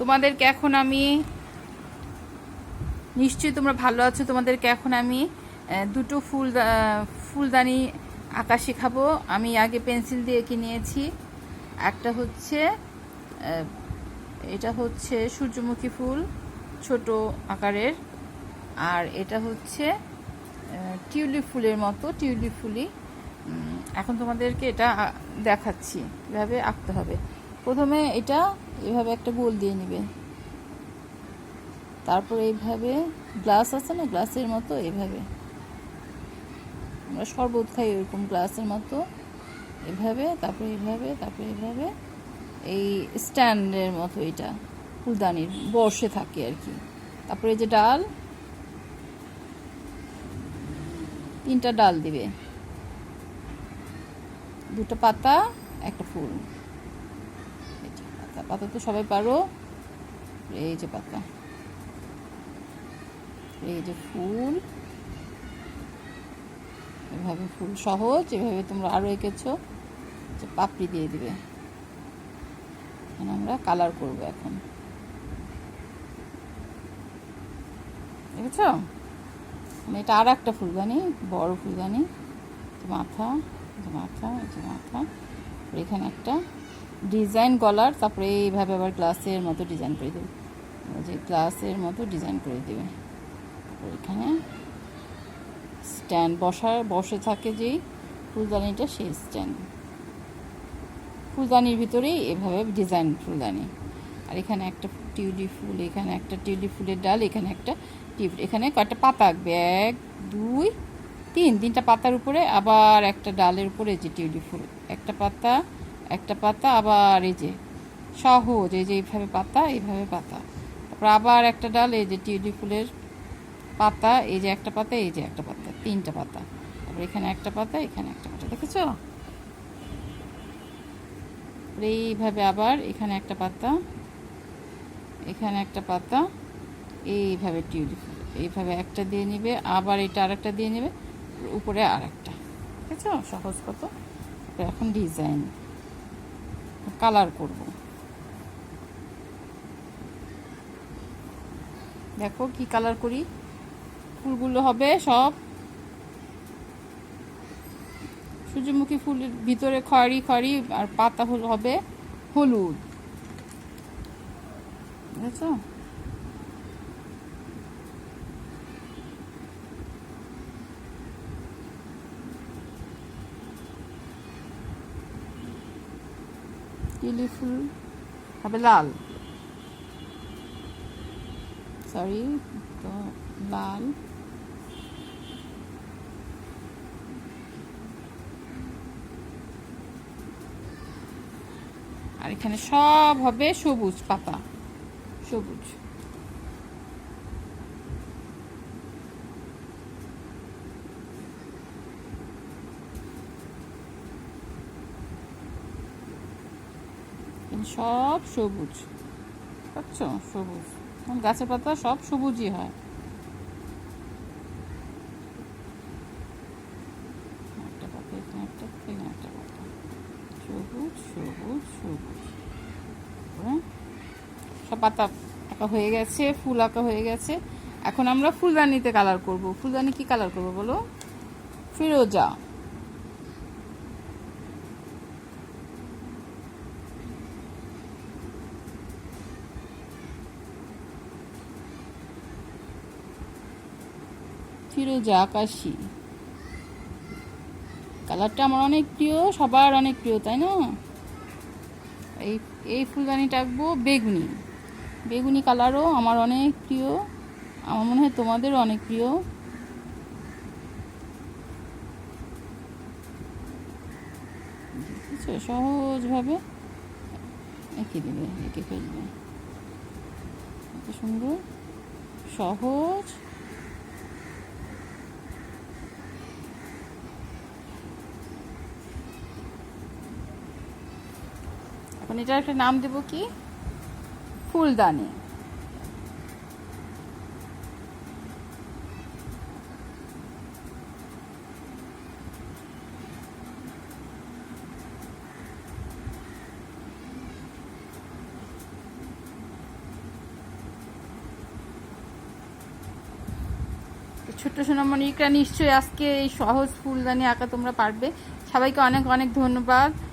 তোমাদেরকে এখন আমি, নিশ্চয়ই তোমরা ভালো আছো, তোমাদেরকে এখন আমি দুটো ফুল ফুলদানি আঁকা শেখাবো। আমি আগে পেন্সিল দিয়ে এঁকে নিয়েছি। একটা হচ্ছে এটা হচ্ছে সূর্যমুখী ফুল, ছোট আকারের। আর এটা হচ্ছে টিউলিপ ফুলের মতো, টিউলিপ ফুলই। এখন তোমাদেরকে এটা দেখাচ্ছি, কীভাবে আঁকতে হবে। প্রথমে এটা এভাবে একটা গোল দিয়ে নিবে। তারপর এইভাবে গ্লাস আছে না, গ্লাসের মতো এভাবে। আমরা শরবত খাই ওরকম গ্লাসের মতো। এভাবে, তারপরে এইভাবে তারপরে এইভাবে। এই স্ট্যান্ডের মতো এটা, ফুলদানির বর্ষে থাকে আর কি। তারপরে যে ডাল, তিনটা ডাল দিবে। দুটো পাতা, একটা ফুল। পাতা। পাতা তো সবাই পারো? এই যে পাতা। এই যে ফুল। এভাবে ফুল সহজ, এভাবে তোমরা আরও এঁকেছো। যে পাপড়ি দিয়ে দিবে। আমরা কালার করব এখন। দেখেছ? মানে এটা আর একটা ফুলদানি, বড় ফুলদানি। মাথা মাথা মাথা। এখানে একটা ডিজাইন গলার তারপরে এইভাবে আবার গ্লাসের মতো ডিজাইন করে দেবে। যে গ্লাসের মতো ডিজাইন করে দেবে। এখানে স্ট্যান্ড বসার, বসে থাকে যেই ফুলদানিটা, সেই স্ট্যান্ড ফুলদানির ভিতরেই এভাবে ডিজাইন ফুলদানি। আর এখানে একটা টিউলিপ ফুল, এখানে একটা টিউলিপ ফুলের ডাল, এখানে একটা টিউব, এখানে কয়েকটা পাতা আঁকবে। এক, দুই, তিন, তিনটা পাতার উপরে আবার একটা ডালের উপরে যে টিউলিপ ফুল, একটা পাতা একটা পাতা, আবার এই যে সহজ, এই যে এইভাবে পাতা এইভাবে পাতা। তারপর আবার একটা ডাল, এই যে টিউলি ফুলের পাতা, এই যে একটা পাতা, এই যে একটা পাতা, তিনটা পাতা। তারপর এখানে একটা পাতা, এখানে একটা পাতা, দেখেছ? এইভাবে আবার এখানে একটা পাতা, এখানে একটা পাতা, এইভাবে টিউলি ফুল, এইভাবে একটা দিয়ে নিবে, আবার এটা আরেকটা দিয়ে নেবে, উপরে আর একটা ঠিক আছে সহজ কত? এখন ডিজাইন। কালার করব। দেখো কি কালার করি। ফুলগুলো হবে সব। সূর্যমুখী ফুলের ভিতরে খয়রি খয়রি আর পাতা হবে হলুদ। বুঝেছ? লিলি ফুল হবে লাল। সরি তো লাল। আর এখানে সব হবে সবুজ পাতা। সবুজ। সব সবুজ। বুঝছ সবুজ। গাছের পাতা সব সবুজই হয়। একটা সবুজ সবুজ সবুজ। সব পাতা আঁকা হয়ে গেছে, ফুল আঁকা হয়ে গেছে। এখন আমরা ফুলদানিতে কালার করব। ফুলদানি কি কালার করব বলো? ফিরোজা। ফিরোজা আকাশি কালারটা আমার অনেক প্রিয়, সবার অনেক প্রিয়, তাই না? এই এই ফুলদানিটা আঁকবো বেগুনি। বেগুনি কালারও আমার অনেক প্রিয়, আমার মনে হয় তোমাদেরও অনেক প্রিয়? সহজভাবে এঁকে দেবে, এঁকে ফেলবে। সুন্দর, সহজ। এখন এটার একটা নাম দেব কি? ফুলদানি। ছোট্ট সোনামণি নিশ্চয়ই আজকে এই সহজ ফুলদানি আঁকা তোমরা পারবে। সবাইকে অনেক অনেক ধন্যবাদ।